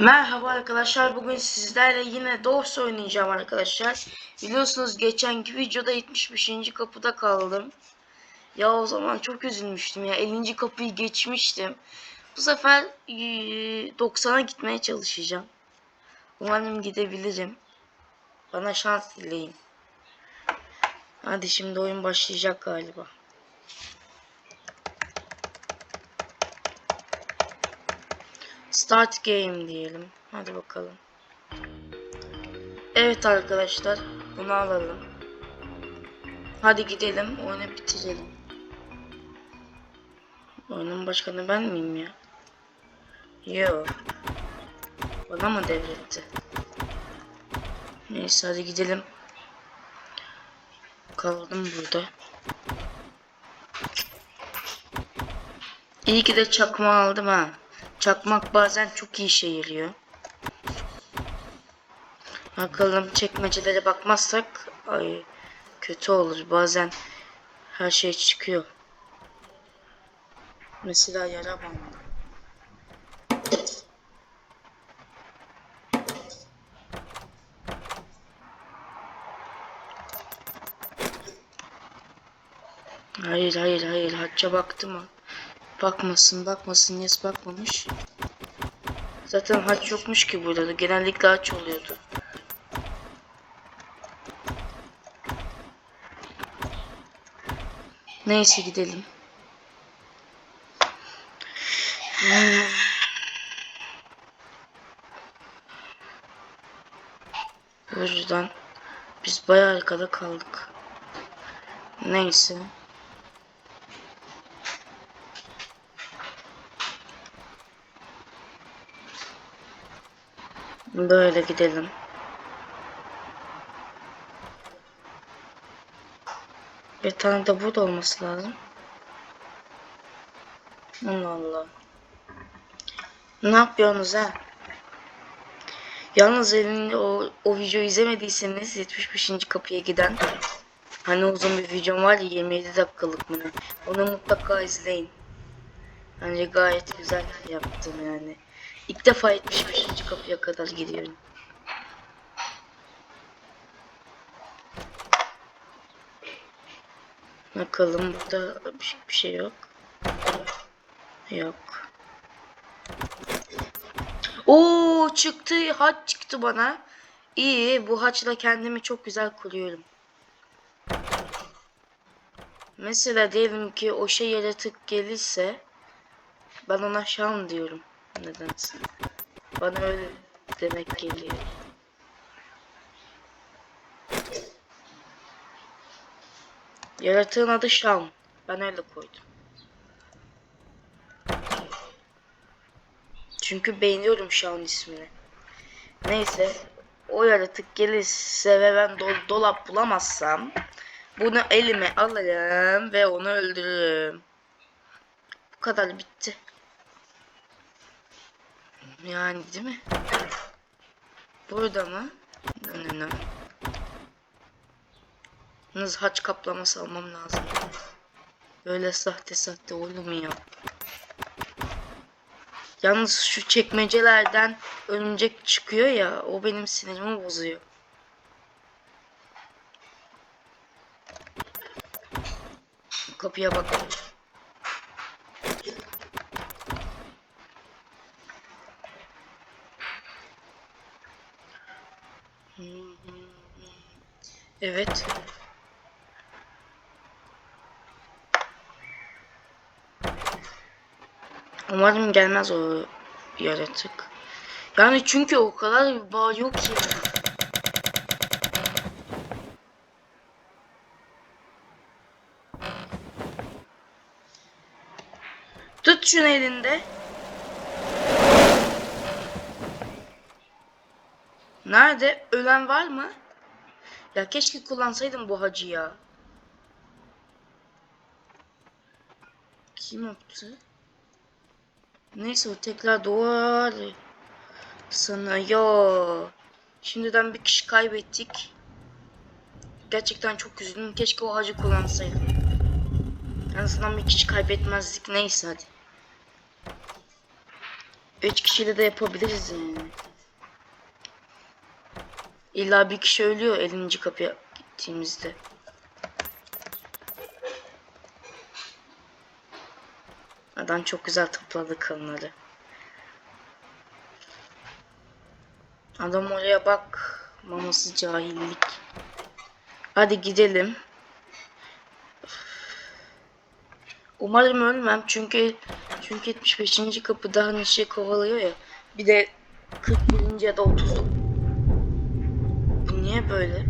Merhaba arkadaşlar bugün sizlerle yine Doors oynayacağım arkadaşlar. Biliyorsunuz geçenki videoda 75. kapıda kaldım. Ya o zaman çok üzülmüştüm ya 50. kapıyı geçmiştim. Bu sefer eee, 90'a gitmeye çalışacağım. Umarım gidebilirim. Bana şans dileyin. Hadi şimdi oyun başlayacak galiba. Start game diyelim. Hadi bakalım. Evet arkadaşlar. Bunu alalım. Hadi gidelim. Oyunu bitirelim. Oyunun başkanı ben miyim ya? Yo. Bana mı devretti? Neyse hadi gidelim. Kaldım burada. İyi ki de çakma aldım ha. Çakmak bazen çok iyi işe yarıyor. Bakalım çekmecelere bakmazsak ay kötü olur. Bazen her şey çıkıyor. Mesela yara bandı. Hayır hayır hayır hacca baktı mı? Bakmasın bakmasın yes bakmamış. Zaten haç yokmuş ki burada da genellikle haç oluyordu. Neyse gidelim. Hmm. O yüzden biz bayağı arkada kaldık. Neyse. Böyle gidelim. Bir tane de burada olması lazım. Allah Allah. Ne yapıyorsunuz ha? Yalnız elinde o, o videoyu izlemediyseniz 75. kapıya giden hani uzun bir videom var ya 27 dakikalık mı? Onu mutlaka izleyin. Bence gayet güzel yaptım yani. İlk defa 75. kapıya kadar gidiyorum. Bakalım burada bir şey, bir şey yok. Yok. Oo çıktı haç çıktı bana. İyi bu haçla kendimi çok güzel kuruyorum. Mesela diyelim ki o şey yaratık gelirse ben ona şan diyorum nedense. Bana öyle demek geliyor. Yaratığın adı Şan. Ben öyle koydum. Çünkü beğeniyorum Şan ismini. Neyse. O yaratık gelirse ve ben do- dolap bulamazsam bunu elime alırım ve onu öldürürüm. Bu kadar bitti. Yani değil mi? Burada mı? Ne ne Yalnız haç kaplaması almam lazım. Böyle sahte sahte olur mu ya? Yalnız şu çekmecelerden örümcek çıkıyor ya o benim sinirimi bozuyor. Kapıya bakalım. Evet. Umarım gelmez o yaratık. Yani çünkü o kadar bir yok ki. Tut şunu elinde. Nerede? Ölen var mı? Ya keşke kullansaydım bu hacı ya. Kim yaptı? Neyse o tekrar doğar. Sana ya. Şimdiden bir kişi kaybettik. Gerçekten çok üzüldüm. Keşke o hacı kullansaydım. En azından bir kişi kaybetmezdik. Neyse hadi. Üç kişiyle de yapabiliriz yani. İlla bir kişi ölüyor 50. kapıya gittiğimizde. Adam çok güzel topladı kanları. Adam oraya bak. Maması cahillik. Hadi gidelim. Umarım ölmem çünkü çünkü 75. kapıda hani şey kovalıyor ya. Bir de 41. ya da 30. Niye böyle?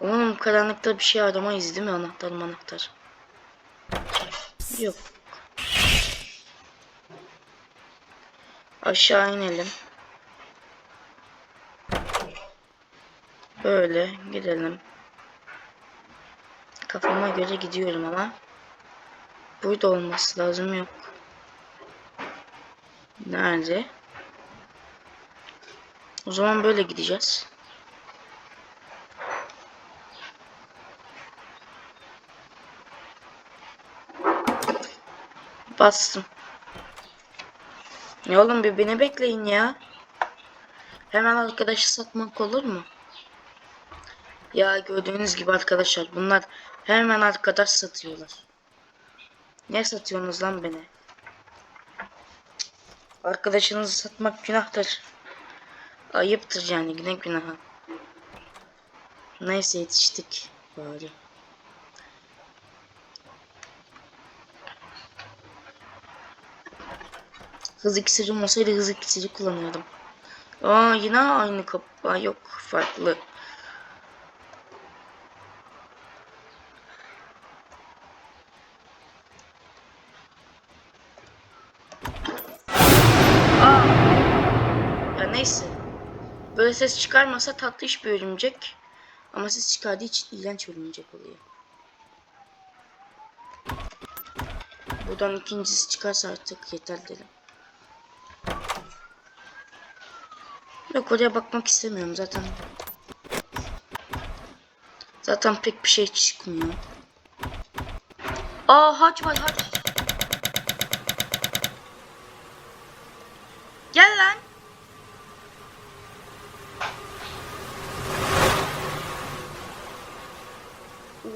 Umarım karanlıkta bir şey aramayız değil mi anahtar anahtar? Yok. Aşağı inelim. Böyle gidelim. Kafama göre gidiyorum ama. Burada olması lazım yok. Nerede? O zaman böyle gideceğiz. Bastım. Ya oğlum bir beni bekleyin ya. Hemen arkadaşı satmak olur mu? Ya gördüğünüz gibi arkadaşlar bunlar hemen arkadaş satıyorlar. Ne satıyorsunuz lan beni? Arkadaşınızı satmak günahtır. Ayıptır yani ne günahı. Neyse yetiştik bari. Hız iksirim olsaydı hız iksiri kullanıyordum. Aa yine aynı kapı. Aa, yok farklı. Aa. Ya neyse. Böyle ses çıkarmasa tatlı iş bir örümcek. Ama ses çıkardığı için iğrenç örümcek oluyor. Buradan ikincisi çıkarsa artık yeter dedim. Yok oraya bakmak istemiyorum zaten. Zaten pek bir şey çıkmıyor. Aa haç var haç. Gel lan.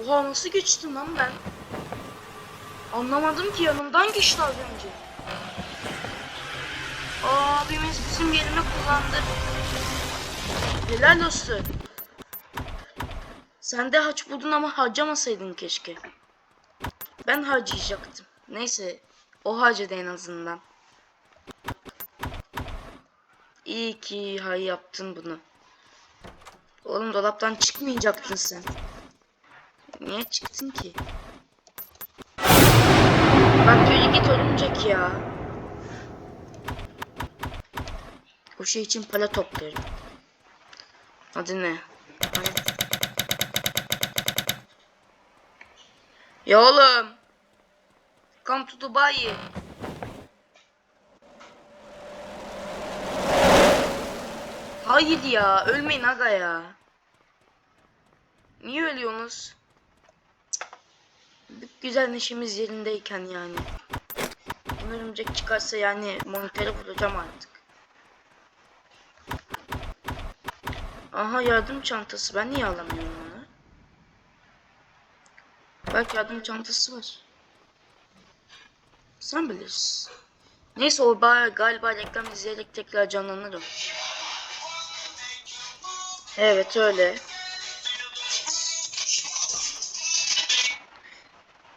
Oha nasıl geçtim lan ben? Anlamadım ki yanımdan geçti az önce. Abimiz bizim yerine kullandı. Helal olsun. Sen de haç buldun ama harcamasaydın keşke. Ben harcayacaktım. Neyse o harcadı en azından. İyi ki hay yaptın bunu. Oğlum dolaptan çıkmayacaktın sen. Niye çıktın ki? Bak yürü git örümcek ya. O şey için para topluyorum. Adı ne? Ya oğlum. Come to Dubai. Hayır ya. Ölmeyin aga ya. Niye ölüyorsunuz? Güzel neşemiz yerindeyken yani. Bu örümcek çıkarsa yani monitöre vuracağım artık. Aha yardım çantası. Ben niye alamıyorum onu? Belki yardım çantası var. Sen bilirsin. Neyse o ba- galiba reklam izleyerek tekrar canlanır o. Evet öyle.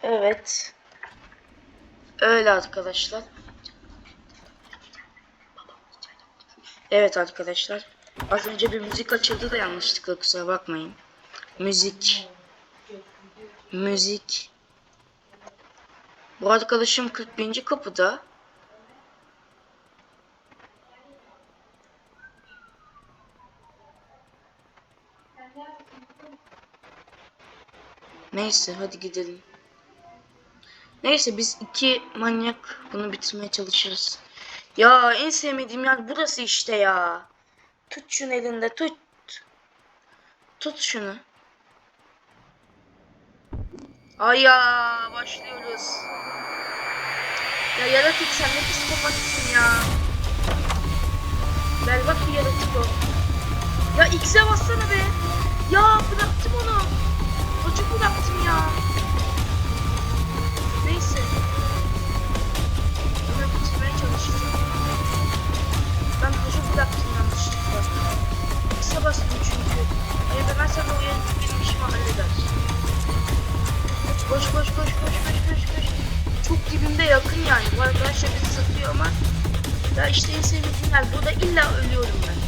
Evet. Öyle arkadaşlar. Evet arkadaşlar. Az önce bir müzik açıldı da yanlışlıkla kusura bakmayın. Müzik. Müzik. Bu arkadaşım 41. kapıda. Neyse hadi gidelim. Neyse biz iki manyak bunu bitirmeye çalışırız. Ya en sevmediğim yer burası işte ya. Tut şunu elinde tut. Tut şunu. Ay ya başlıyoruz. Ya yaratık sen ne psikopatsın ya. Berbat bir yaratık o. Ya X'e bassana be. Ya bıraktım onu. Çocuk bıraktım ya. Ben bıraktım yanlışlıkla. X'e bastım çünkü. Hayır demezsem o yaratık benim işimi halleder. Koş koş koş koş koş koş koş. Çok dibimde yakın yani. Bu arkadaşlar bizi satıyor ama ya işte en sevdiğim yer. Burada illa ölüyorum ben.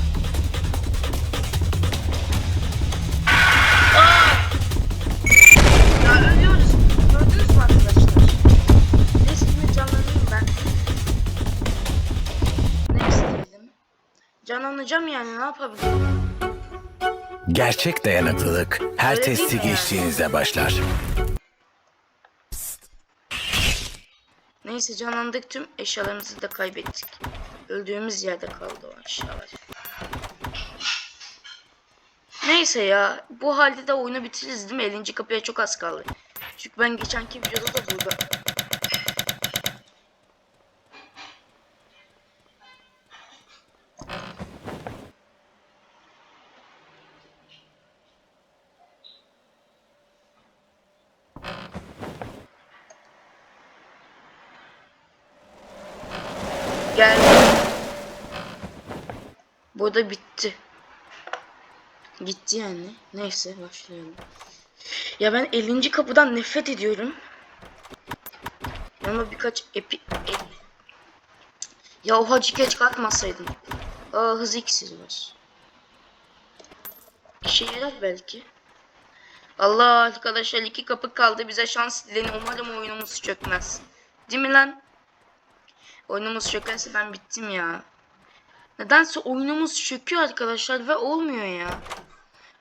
Canlanacağım yani ne yapabilirim? Gerçek dayanıklılık her Öyle değil testi mi ya? geçtiğinizde başlar. Neyse canlandık tüm eşyalarımızı da kaybettik. Öldüğümüz yerde kaldı o eşyalar. Neyse ya bu halde de oyunu bitiririz değil mi? 50. kapıya çok az kaldı. Çünkü ben geçenki videoda da burada. Geldi. Burada bitti. Gitti yani. Neyse başlayalım. Ya ben 50. kapıdan nefret ediyorum. Ama birkaç epi... Ya o hacı geç kalkmasaydım. Aa hız iksiri var. İşe belki. Allah arkadaşlar iki kapı kaldı. Bize şans dileyin. Umarım oyunumuz çökmez. Değil mi lan? Oyunumuz çökerse ben bittim ya. Nedense oyunumuz çöküyor arkadaşlar ve olmuyor ya.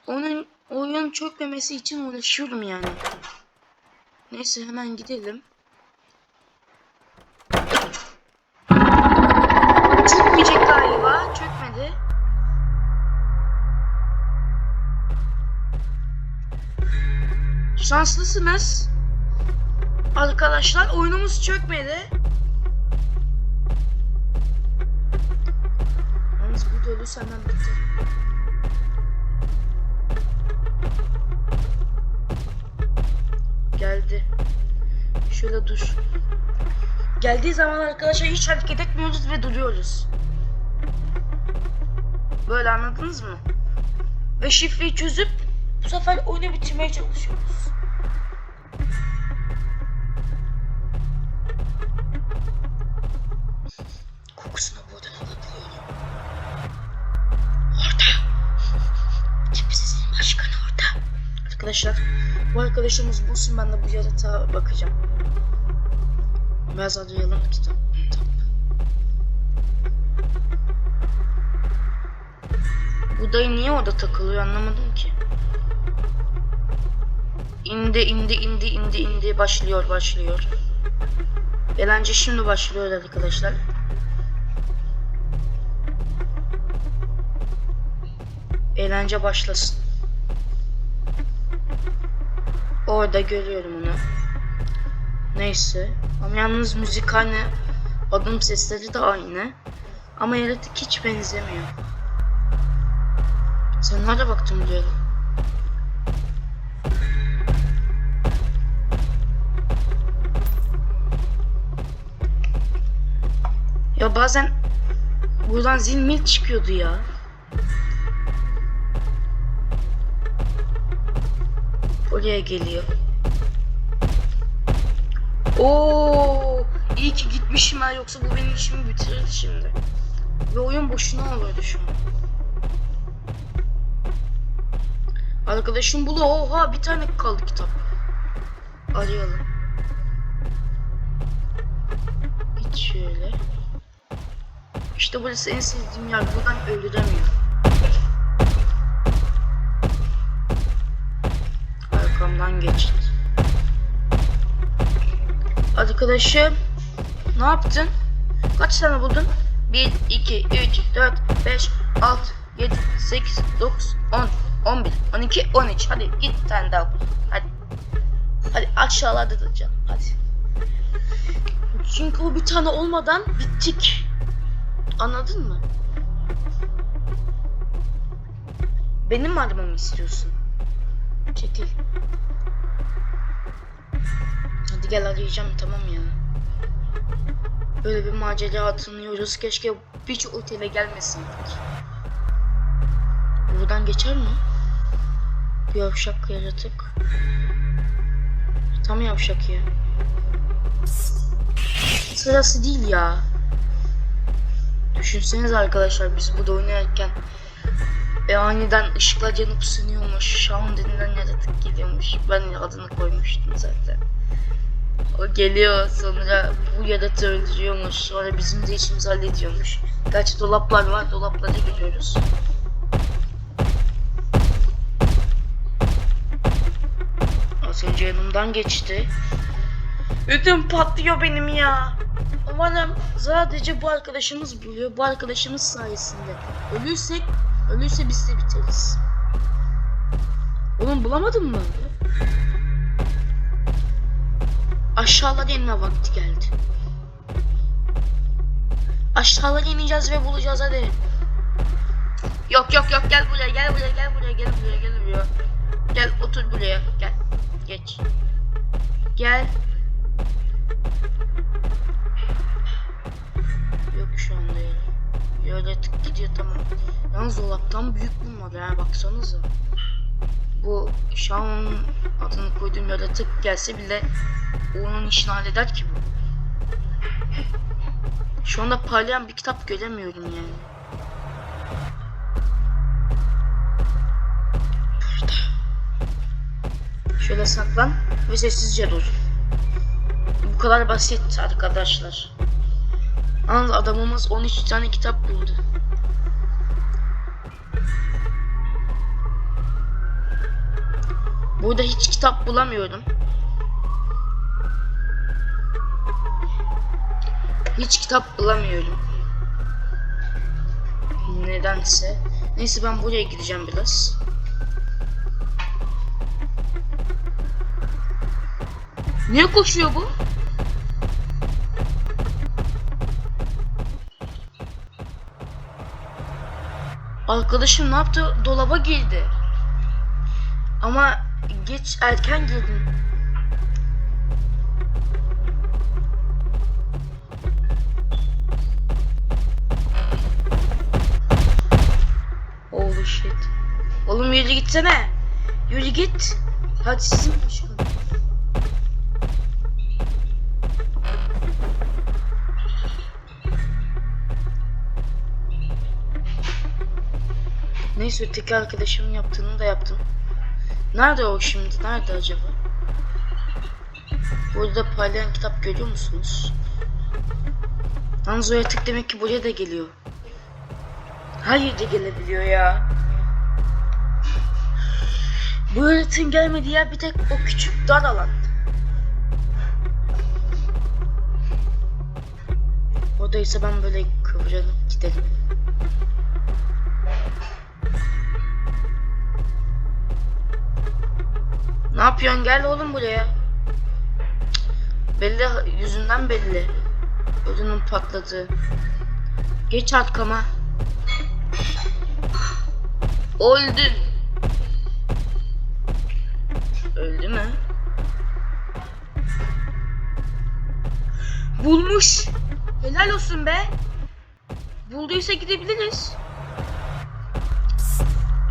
Onun oyun çökmemesi için uğraşıyorum yani. Neyse hemen gidelim. Çökmeyecek galiba. Çökmedi. Şanslısınız. Arkadaşlar oyunumuz çökmedi. Ölürsem ben biterim. Geldi. Şöyle dur. Geldiği zaman arkadaşlar hiç hareket etmiyoruz ve duruyoruz. Böyle anladınız mı? Ve şifreyi çözüp bu sefer oyunu bitirmeye çalışıyoruz. Arkadaşlar bu arkadaşımız bulsun ben de bu yaratığa bakacağım. Biraz arayalım kitap. kitap. Bu dayı niye orada takılıyor anlamadım ki. İndi indi indi indi indi başlıyor başlıyor. Eğlence şimdi başlıyor arkadaşlar. Eğlence başlasın. Orada görüyorum onu. Neyse. Ama yalnız müzik aynı. Adım sesleri de aynı. Ama yaratık hiç benzemiyor. Sen nerede baktın buraya? Ya bazen buradan zil mil çıkıyordu ya. Oraya geliyor. Oo, iyi ki gitmişim ha yoksa bu benim işimi bitirirdi şimdi. Ve oyun boşuna olurdu şu an. Arkadaşım bulu oha bir tane kaldı kitap. Arayalım. Git şöyle. İşte burası en sevdiğim yer. Buradan öldüremiyor. Arkamdan geçti. Arkadaşım ne yaptın? Kaç tane buldun? 1, 2, 3, 4, 5, 6, 7, 8, 9, 10, 11, 12, 13. Hadi git bir tane daha bul. Hadi. Hadi aşağılarda da canım. Hadi. Çünkü o bir tane olmadan bittik. Anladın mı? Benim mi aramamı istiyorsun? Çekil. Gel arayacağım tamam ya. Böyle bir macera atılıyoruz. Keşke hiç otele gelmeseydik. Buradan geçer mi? Bir yavşak yaratık. Tam yavşak ya. Sırası değil ya. Düşünseniz arkadaşlar biz burada oynarken e, aniden ışıklar yanıp sönüyormuş. Shaun denilen yaratık geliyormuş. Ben adını koymuştum zaten. O geliyor sonra bu yaratığı öldürüyormuş. Sonra bizim de işimizi hallediyormuş. Gerçi dolaplar var. Dolaplara gidiyoruz. Az önce yanımdan geçti. Ödüm patlıyor benim ya. Umarım sadece bu arkadaşımız buluyor. Bu arkadaşımız sayesinde. Ölürsek, ölürse biz de biteriz. Oğlum bulamadın mı? Aşağılara inme vakti geldi. Aşağılara ineceğiz ve bulacağız hadi. Yok yok yok gel buraya gel buraya gel buraya gel buraya gel buraya. Gel otur buraya gel. Geç. Gel. Yok şu anda ya. Yaratık gidiyor tamam. Yalnız dolaptan büyük bulmadı ha baksanıza. Bu Shaun'un adını koyduğum yaratık gelse bile onun işini halleder ki bu. Şu anda parlayan bir kitap göremiyorum yani. Burada. Şöyle saklan ve sessizce dur. Bu kadar basit arkadaşlar. Yalnız adamımız 13 tane kitap buldu. Burada hiç kitap bulamıyorum. Hiç kitap bulamıyorum. Nedense. Neyse ben buraya gideceğim biraz. Niye koşuyor bu? Arkadaşım ne yaptı? Dolaba girdi. Ama geç erken girdin. Shit. Oğlum yürü gitsene. Yürü git. Hadi sizin çıkın. Neyse öteki arkadaşımın yaptığını da yaptım. Nerede o şimdi? Nerede acaba? Burada parlayan kitap görüyor musunuz? Yalnız o yaratık demek ki buraya da geliyor. Hayır de gelebiliyor ya. Bu yaratığın gelmediği yer bir tek o küçük dar alan. Oradaysa ben böyle kıvranıp giderim. Ne yapıyorsun? Gel oğlum buraya. Belli yüzünden belli. Ödünün patladı. Geç arkama. Öldün. Öldü mü? Bulmuş. Helal olsun be. Bulduysa gidebiliriz.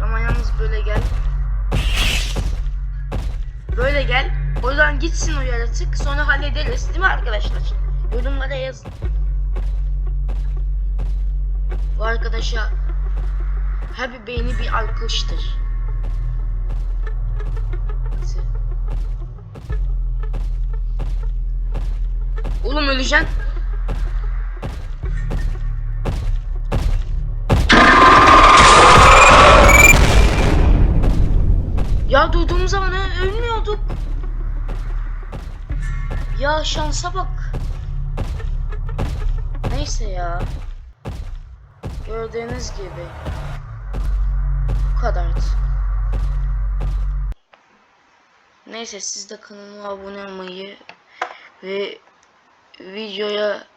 Ama yalnız böyle gel. Böyle gel. Oradan gitsin o yaratık. Sonra hallederiz. Değil mi arkadaşlar? Yorumlara yazın. Bu arkadaşa her bir beğeni bir alkıştır. Oğlum öleceksin. Ya duyduğumuz zaman ölmüyorduk. Ya şansa bak. Neyse ya. Gördüğünüz gibi. Kadardı. Neyse siz de kanalıma abone olmayı ve videoya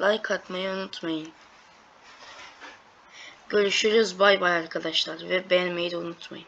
like atmayı unutmayın. Görüşürüz bay bay arkadaşlar ve beğenmeyi de unutmayın.